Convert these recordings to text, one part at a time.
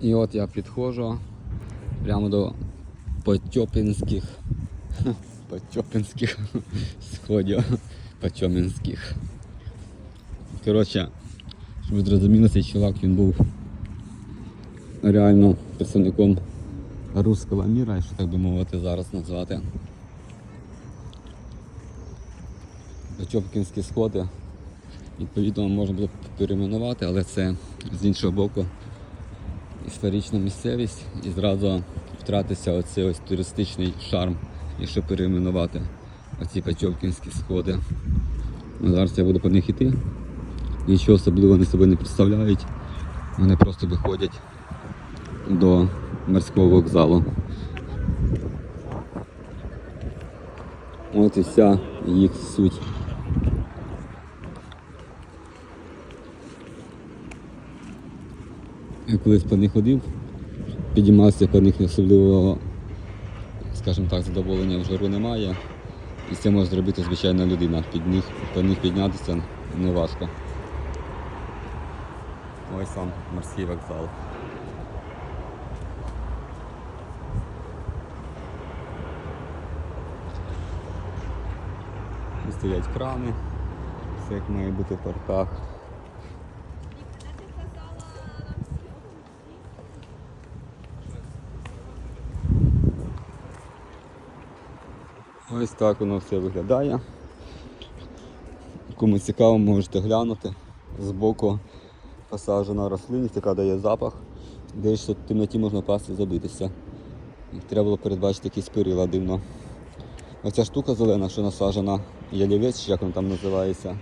І от я підходжу прямо до Потьопінських. Потьопінських сходів. Потьомінських. Коротше, щоб ви зрозуміли, цей чувак він був реально представником руського міра, якщо так би мовити, зараз назвати. Потьопкінські сходи. Відповідно, можна було перейменувати, але це з іншого боку історична місцевість і зразу втратиться оцей ось туристичний шарм, якщо перейменувати оці Печовкінські сходи. Ну, Зараз я буду по них йти. Нічого особливого вони собі не представляють. Вони просто виходять до морського вокзалу. От і вся їх суть. Я колись по них ходив, підіймався по них особливого, скажімо так, задоволення в жару немає. І це може зробити звичайна людина. Під них, по них піднятися не важко. Ось сам морський вокзал. Стоять крани, все як має бути в портах. Ось так воно все виглядає. Кому цікаво, можете глянути з боку посаджена рослинність, яка дає запах. Десь в темноті можна пасти забитися. Треба було передбачити якісь перила дивно. Оця штука зелена, що насаджена, ялівець, як він там називається,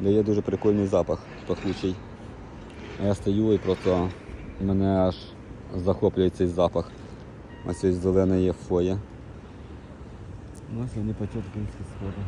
дає дуже прикольний запах пахучий. А я стою і просто мене аж захоплює цей запах. Ось ось зелене є фоє. Ну, ось вони принципе сходи.